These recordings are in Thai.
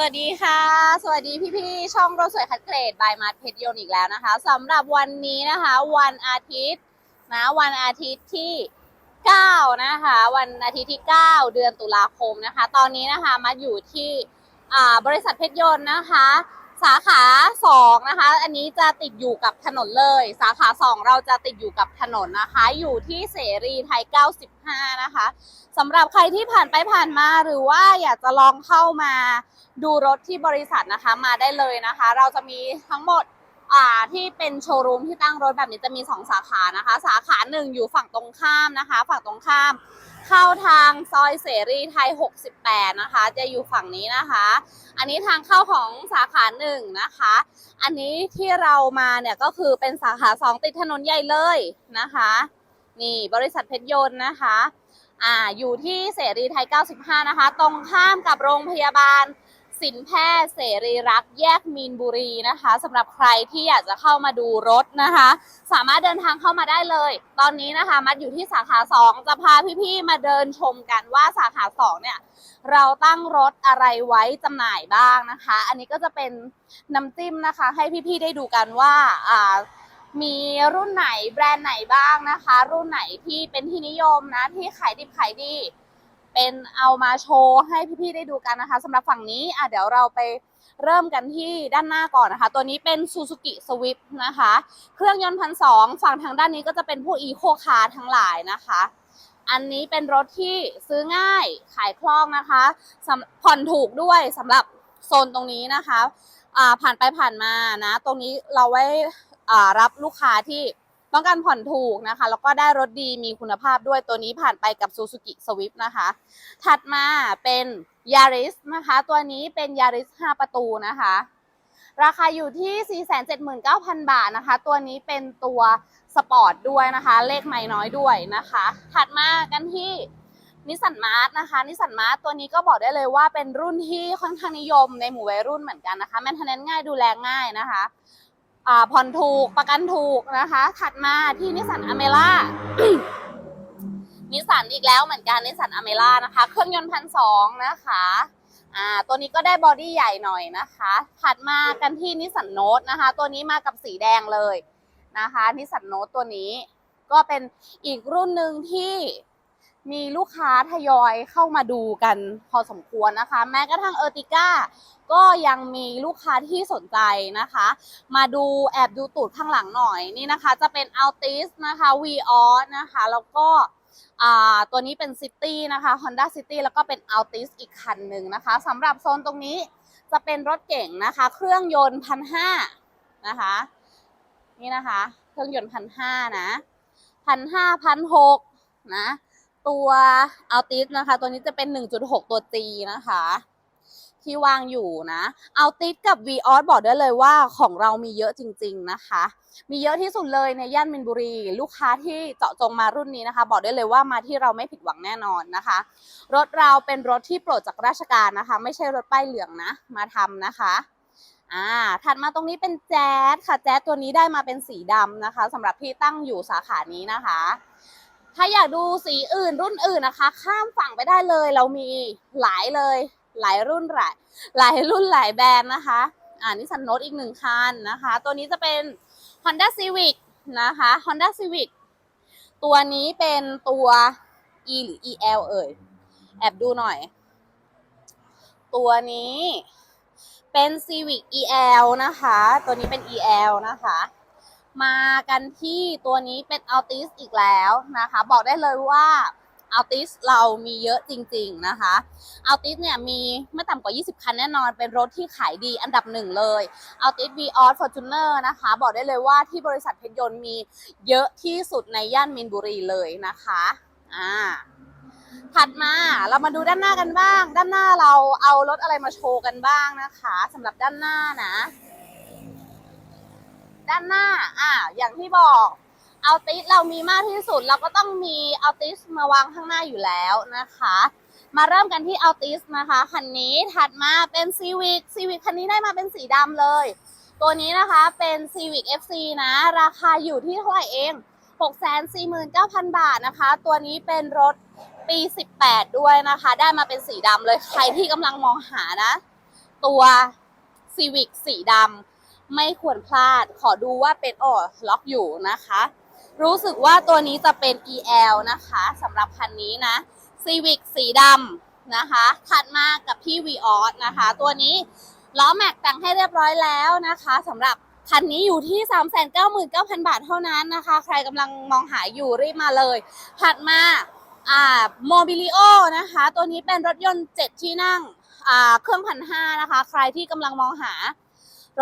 สวัสดีค่ะ สวัสดีพี่ๆ ช่องรถสวยคัดเกรดบายมาร์ทเพชรยนต์อีกแล้วนะคะสำหรับวันนี้นะคะ วันอาทิตย์นะวันอาทิตย์ที่ 9 นะคะ วันอาทิตย์ที่ 9 เดือนตุลาคมนะคะ ตอนนี้นะคะมาอยู่ที่อ่าบริษัทเพชรยนต์นะคะ สาขา2นะคะ อันนี้จะติดอยู่กับถนนเลย สาขา 2 เราจะติดอยู่กับถนนนะคะ อยู่ที่เสรีไทย 95 นะคะสำหรับใครที่ผ่านไปผ่านมาหรือว่าอยากจะลองเข้ามาดูรถที่บริษัทนะคะมาได้เลยนะคะ เราจะมีทั้งหมด อ่าที่เป็นโชว์รูมที่ตั้งรถแบบนี้จะมี 2 สาขานะคะ สาขาหนึ่งอยู่ฝั่งตรงข้ามนะคะ ฝั่งตรงข้าม เข้าทางซอยเสรีไทย 68 นะคะ จะอยู่ฝั่งนี้นะคะ อันนี้ทางเข้าของสาขาหนึ่งนะคะ อันนี้ที่เรามาเนี่ยก็คือเป็นสาขาสองติดถนนใหญ่เลยนะคะ นี่บริษัทเพชรยนต์นะคะอ่าอยู่ที่เสรีไทย 95 นะคะ ตรงข้ามกับโรงพยาบาล สินแพทย์เสรีรักษ์แยกมีนบุรีนะคะสำหรับใครที่อยากจะเข้ามาดูรถนะคะ สามารถเดินทางเข้ามาได้เลย ตอนนี้นะคะ มัดอยู่ที่สาขา 2 จะพาพี่ๆมาเดินชมกันว่าสาขา 2 เนี่ย เราตั้งรถอะไรไว้จำหน่ายบ้างนะคะ อันนี้ก็จะเป็นน้ำจิ้มนะคะ ให้พี่ๆได้ดูกันว่าอ่ามีรุ่นไหนแบรนด์ไหนบ้างนะคะ รุ่นไหนที่เป็นที่นิยมนะที่ขายดิบขายดี เป็นเอามาโชว์ให้พี่ๆได้ดูกันนะคะสำหรับฝั่งนี้อะเดี๋ยวเราไปเริ่มกันที่ด้านหน้าก่อนนะคะ ตัวนี้เป็น Suzuki Swift นะคะ เครื่องยนต์พันสองฝั่งทางด้านนี้ก็จะเป็นพวก Eco Car ทั้งหลายนะคะ อันนี้เป็นรถที่ซื้อง่ายขายคล่องนะคะสำผ่อนถูกด้วยสำหรับโซนตรงนี้นะคะอ่าผ่านไปผ่านมานะ ตรงนี้เราไว้อ่ารับลูกค้าที่ ต้องการผ่อนถูกนะคะ แล้วก็ได้รถดีมีคุณภาพด้วยตัวนี้ผ่านไปกับ Suzuki Swift นะคะ ถัดมาเป็น Yaris นะคะ ตัวนี้เป็น Yaris 5 ประตูนะคะ ราคาอยู่ที่ 479,000 บาทนะคะ ตัวนี้เป็นตัวสปอร์ตด้วยนะคะ เลขไม่น้อยด้วยนะคะ ถัดมากันที่นิสสันมาร์ทนะคะนิสสันมาร์ทตัวนี้ก็บอกได้เลยว่าเป็นรุ่นที่ค่อนข้างนิยมในหมู่วัยรุ่นเหมือนกันนะคะแมนเทนแนนง่ายดูแลง่ายนะคะ ผ่อนถูกประกันถูกนะคะ ถัดมาที่นิสสันอเมร่านิสสันอีกแล้วเหมือนกันนิสสันอเมร่านะคะ เครื่องยนต์พันสองนะคะอ่าตัวนี้ก็ได้บอดี้ใหญ่หน่อยนะคะ ถัดมากันที่นิสสันโนตนะคะ ตัวนี้มากับสีแดงเลยนะคะนิสสันโนตตัวนี้ก็เป็นอีกรุ่นหนึ่งที่ มีลูกค้าทยอยเข้ามาดูกันพอสมควรนะคะ แม้กระทั่งเออร์ติก้าก็ยังมีลูกค้าที่สนใจนะคะ มาดูแอบดูตูดข้างหลังหน่อยนี่นะคะ จะเป็น Altis นะคะ v ีออนะคะ แล้วก็ตัวนี้เป็น City นะคะ Honda City แล้วก็เป็น Altis อีกคันหนึ่งนะคะสำหรับโซนตรงนี้จะเป็นรถเก่งนะคะ เครื่องยนต์พันห้านะคะ นี่นะคะ เครื่องยนต์พันห้านะพันห้าพันหกนะ ตัว Altis นะคะ ตัวนี้จะเป็น 1.6 ตัว G นะคะ ที่วางอยู่นะ Altis กับ v ีออบอกได้เลยว่าของเรามีเยอะจริง ๆนะคะ มีเยอะที่สุดเลยในย่านมินบุรี ลูกค้าที่เจาะจงมารุ่นนี้นะคะ บอกได้เลยว่ามาที่เราไม่ผิดหวังแน่นอนนะคะ รถเราเป็นรถที่โปรดจากราชการนะคะ ไม่ใช่รถป้ายเหลืองนะ มาทำนะคะอ่าถัดมาตรงนี้เป็นแจ๊สค่ะแจ๊สตัวนี้ได้มาเป็นสีดำนะคะสำหรับที่ตั้งอยู่สาขานี้นะคะ ถ้าอยากดูสีอื่นรุ่นอื่นนะคะ ข้ามฝั่งไปได้เลย เรามีหลายเลย หลายรุ่นหลายหลายรุ่นหลายแบรนด์นะคะ อ่านิสสันโนตอีกหนึ่งคันนะคะ ตัวนี้จะเป็น Honda Civic นะคะ Honda Civic ตัวนี้เป็นตัว E หรือ EL เอ่ย แอบดูหน่อย ตัวนี้เป็น Civic EL นะคะ ตัวนี้เป็น EL นะคะ มากันที่ตัวนี้เป็น Altis อีกแล้วนะคะ บอกได้เลยว่า Altis เรามีเยอะจริง ๆนะคะ Altis เนี่ยมีไม่ต่ำกว่า 20 คันแน่นอน เป็นรถที่ขายดีอันดับหนึ่งเลย Altis v ีออ Fortuner นะคะ บอกได้เลยว่าที่บริษัทเพชรยนต์มีเยอะที่สุดในย่านมินบุรีเลยนะคะอ่าถัดมาเรามาดูด้านหน้ากันบ้าง ด้านหน้าเราเอารถอะไรมาโชว์กันบ้างนะคะสำหรับด้านหน้านะ ด้านหน้า อ่า อย่างที่บอกเอาติสเรามีมากที่สุด เราก็ต้องมีเอาติสมาวางข้างหน้าอยู่แล้วนะคะ มาเริ่มกันที่เอาติสนะคะคันนี้ถัดมาเป็น Civic Civic คันนี้ได้มาเป็นสีดำเลย ตัวนี้นะคะเป็น Civic FC นะ ราคาอยู่ที่เท่าไหร่เอง 649,000 บาทนะคะ ตัวนี้เป็นรถปี 18 ด้วยนะคะ ได้มาเป็นสีดำเลย ใครที่กำลังมองหานะ ตัว Civic สีดำ ไม่ควรพลาด ขอดูว่าเป็นอ๋อล็อกอยู่นะคะ รู้สึกว่าตัวนี้จะเป็น EL นะคะสำหรับคันนี้นะ Civic สีดำนะคะถัดมากับพี่ v ีออสนะคะ ตัวนี้ล้อแม็กแต่งให้เรียบร้อยแล้วนะคะสำหรับคันนี้อยู่ที่ 399,000 บาทเท่านั้นนะคะ ใครกำลังมองหาอยู่รีบมาเลย ถัดมาอ่าโมบิลิโอนะคะ ตัวนี้เป็นรถยนต์ 7 ที่นั่งอ่าเครื่องพันห้านะคะ ใครที่กำลังมองหา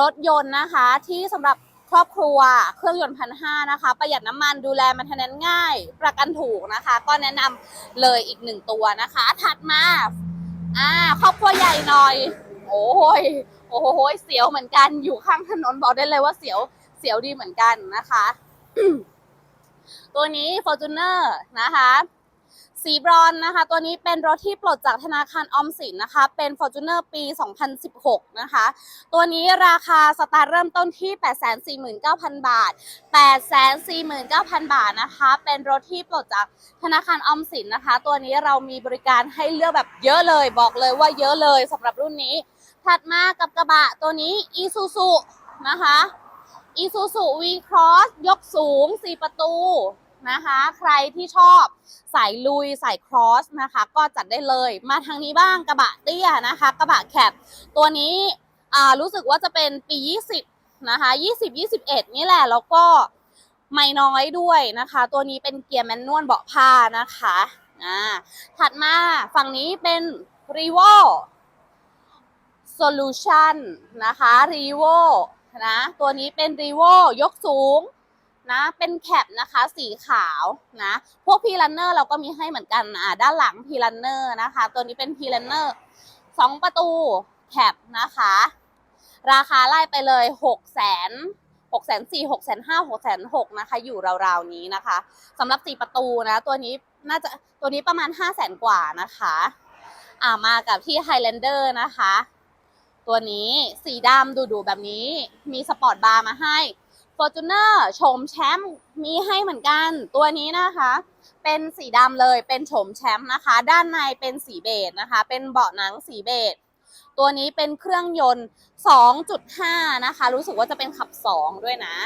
รถยนต์นะคะ ที่สำหรับครอบครัวเครื่องยนต์พันห้านะคะ ประหยัดน้ำมันดูแลมันทนนง่าย ประกันถูกนะคะ ก็แนะนำเลยอีกหนึ่งตัวนะคะ ถัดมาอ่าครอบครัวใหญ่หน่อย โอ้ยโอ้โหเสียวเหมือนกันอยู่ข้างถนนบอกได้เลยว่าเสียวเสียวดีเหมือนกันนะคะ ตัวนี้ Fortuner นะคะ สีบรอนนะคะ ตัวนี้เป็นรถที่ปลดจากธนาคารออมสินนะคะ เป็น Fortuner ปี 2016 นะคะ ตัวนี้ราคาสตาร์ทเริ่มต้นที่ 849,000 บาท 849,000 บาทนะคะ เป็นรถที่ปลดจากธนาคารออมสินนะคะ ตัวนี้เรามีบริการให้เลือกแบบเยอะเลย บอกเลยว่าเยอะเลยสำหรับรุ่นนี้ ถัดมากับกระบะตัวนี้ Isuzu นะคะ Isuzu V-Cross ยกสูง 4 ประตู นะคะ ใครที่ชอบสายลุยสายครอสนะคะ ก็จัดได้เลยมาทางนี้บ้างกระบะเตี้ยนะคะ กระบะแคปตัวนี้รู้สึกว่าจะเป็นปี 20 นะคะ 20 21 นี่แหละแล้วก็ไม่น้อยด้วยนะคะ ตัวนี้เป็นเกียร์แมนนวลเบาะผ้านะคะอ่าถัดมาฝั่งนี้เป็น r e v o Solution นะคะ r e v o นะตัวนี้เป็น r e v o ยกสูง นะ เป็นแคปนะคะ สีขาวนะ พวกพีลันเนอร์เราก็มีให้เหมือนกันนะด้านหลังพีลันเนอร์นะคะ ตัวนี้เป็นพีลันเนอร์สองประตูแคปนะคะ ราคาไล่ไปเลยหกแสนหกแสนสี่หกแสนห้าหกแสนหกนะคะ อยู่ราวๆนี้นะคะสำหรับสี่ประตูนะ ตัวนี้น่าจะตัวนี้ประมาณห้าแสนกว่านะคะอ่ามากับที่ Highlander นะคะ ตัวนี้สีดำดูๆแบบนี้มีสปอร์ตบาร์มาให้ Fortuner โฉมแชมป์มีให้เหมือนกัน ตัวนี้นะคะ เป็นสีดำเลยเป็นโฉมแชมป์นะคะ ด้านในเป็นสีเบจนะคะ เป็นเบาะหนังสีเบจตัวนี้เป็นเครื่องยนต์ 2.5 นะคะ รู้สึกว่าจะเป็นขับ 2 ด้วยนะ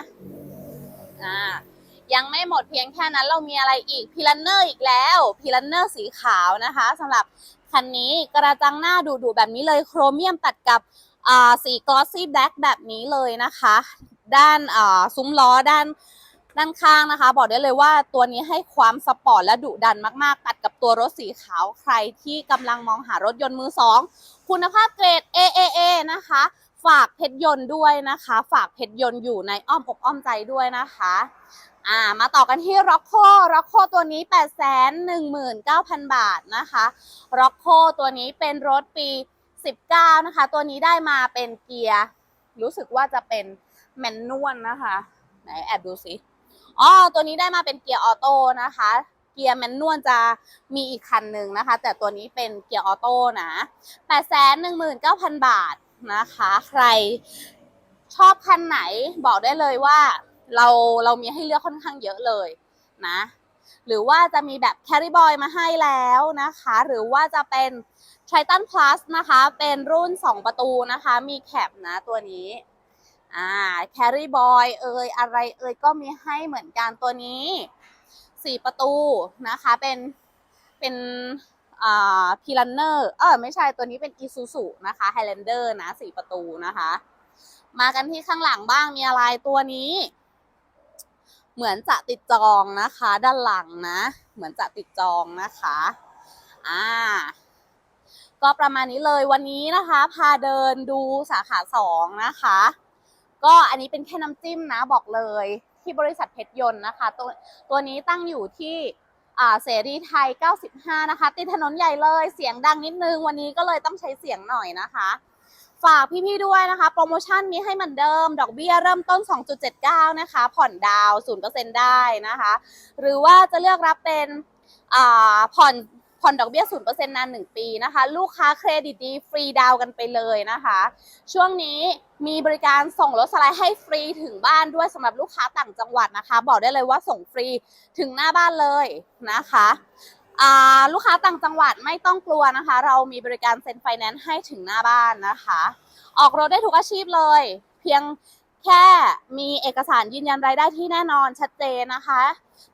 อ่ายังไม่หมดเพียงแค่นั้นเรามีอะไรอีกพิลันเนอร์อีกแล้วพิลันเนอร์สีขาวนะคะสำหรับคันนี้กระจังหน้าดูๆแบบนี้เลยโครเมียมตัดกับ สีกลอสซี่แบล็กแบบนี้เลยนะคะ ด้านซุ้มล้อด้านด้านข้างนะคะ บอกได้เลยว่าตัวนี้ให้ความสปอร์ตและดุดันมากๆ ตัดกับตัวรถสีขาวใครที่กำลังมองหารถยนต์มือสองคุณภาพเกรด AAA นะคะ ฝากเพชรยนต์ด้วยนะคะ ฝากเพชรยนต์อยู่ในอ้อมอกอ้อมใจด้วยนะคะอ่ามาต่อกันที่ r o c c o r o c c o ตัวนี้ 819,000 บาทนะคะ r o c c o ตัวนี้เป็นรถปี 19 นะคะ ตัวนี้ได้มาเป็นเกียร์ รู้สึกว่าจะเป็นแมนนวลนะคะ ไหนแอบดูสิอ๋อตัวนี้ได้มาเป็นเกียร์ออโต้นะคะ เกียร์แมนนวลจะมีอีกคันหนึ่งนะคะ แต่ตัวนี้เป็นเกียร์ออโต้นะ819,000 บาทนะคะ ใครชอบคันไหนบอกได้เลยว่าเราเรามีให้เลือกค่อนข้างเยอะเลยนะ หรือว่าจะมีแบบ Carry Boy มาให้แล้วนะคะ หรือว่าจะเป็น Triton Plus นะคะ เป็นรุ่น 2 ประตูนะคะ มีแคปนะตัวนี้อ่า Carry Boy เอ่ยอะไรเอ่ยก็มีให้เหมือนกันตัวนี้ 4 ประตูนะคะเป็นเป็นอ่าพีลันเนอร์เออไม่ใช่ตัวนี้เป็น Isuzu นะคะ Highlander นะ 4 ประตูนะคะ มากันที่ข้างหลังบ้างมีอะไรตัวนี้ เหมือนจะติดจองนะคะ ด้านหลังนะ เหมือนจะติดจองนะคะอ่าก็ประมาณนี้เลยวันนี้นะคะ พาเดินดูสาขาสองนะคะ ก็อันนี้เป็นแค่น้ำจิ้มนะบอกเลยที่บริษัทเพชรยนต์นะคะ ตัวตัวนี้ตั้งอยู่ที่อ่าเสรีไทย 95 นะคะ ติดถนนใหญ่เลยเสียงดังนิดนึง วันนี้ก็เลยต้องใช้เสียงหน่อยนะคะ ฝากพี่ๆด้วยนะคะ โปรโมชั่นมีให้เหมือนเดิม ดอกเบี้ยเริ่มต้น 2.79 นะคะ ผ่อนดาว0%ได้นะคะ หรือว่าจะเลือกรับเป็นผ่อนผ่อนดอกเบี้ย0%นาน1ปีนะคะ ลูกค้าเครดิตดีฟรีดาวกันไปเลยนะคะ ช่วงนี้มีบริการส่งรถสไลด์ให้ฟรีถึงบ้านด้วยสำหรับลูกค้าต่างจังหวัดนะคะ บอกได้เลยว่าส่งฟรีถึงหน้าบ้านเลยนะคะ ลูกค้าต่างจังหวัดไม่ต้องกลัวนะคะ เรามีบริการเซ็นไฟแนนซ์ให้ถึงหน้าบ้านนะคะ ออกรถได้ทุกอาชีพเลย เพียงแค่มีเอกสารยืนยันรายได้ที่แน่นอนชัดเจนนะคะ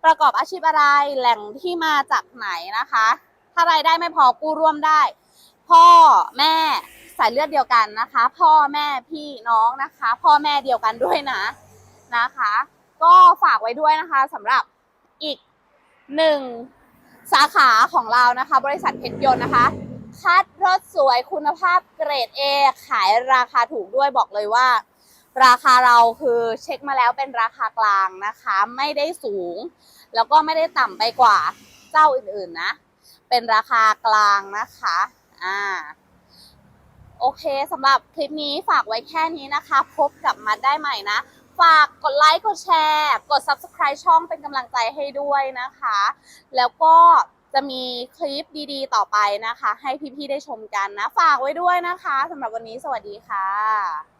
ประกอบอาชีพอะไรแหล่งที่มาจากไหนนะคะ ถ้ารายได้ไม่พอกู้ร่วมได้ พ่อแม่สายเลือดเดียวกันนะคะ พ่อแม่พี่น้องนะคะ พ่อแม่เดียวกันด้วยนะนะคะ ก็ฝากไว้ด้วยนะคะสำหรับอีกหนึ่ง สาขาของเรานะคะ บริษัทเพชรยนต์นะคะ คัดรถสวยคุณภาพเกรด A ขายราคาถูกด้วยบอกเลยว่า ราคาเราคือเช็คมาแล้วเป็นราคากลางนะคะ ไม่ได้สูง แล้วก็ไม่ได้ต่ำไปกว่าเจ้าอื่นๆนะ เป็นราคากลางนะคะอ่าโอเคสำหรับคลิปนี้ฝากไว้แค่นี้นะคะ พบกับมัดได้ใหม่นะ ฝากกดไลค์กดแชร์ กด Subscribe ช่องเป็นกำลังใจให้ด้วยนะคะ แล้วก็จะมีคลิปดีๆ ต่อไปนะคะ ให้พี่ๆได้ชมกันนะ ฝากไว้ด้วยนะคะสำหรับวันนี้สวัสดีค่ะ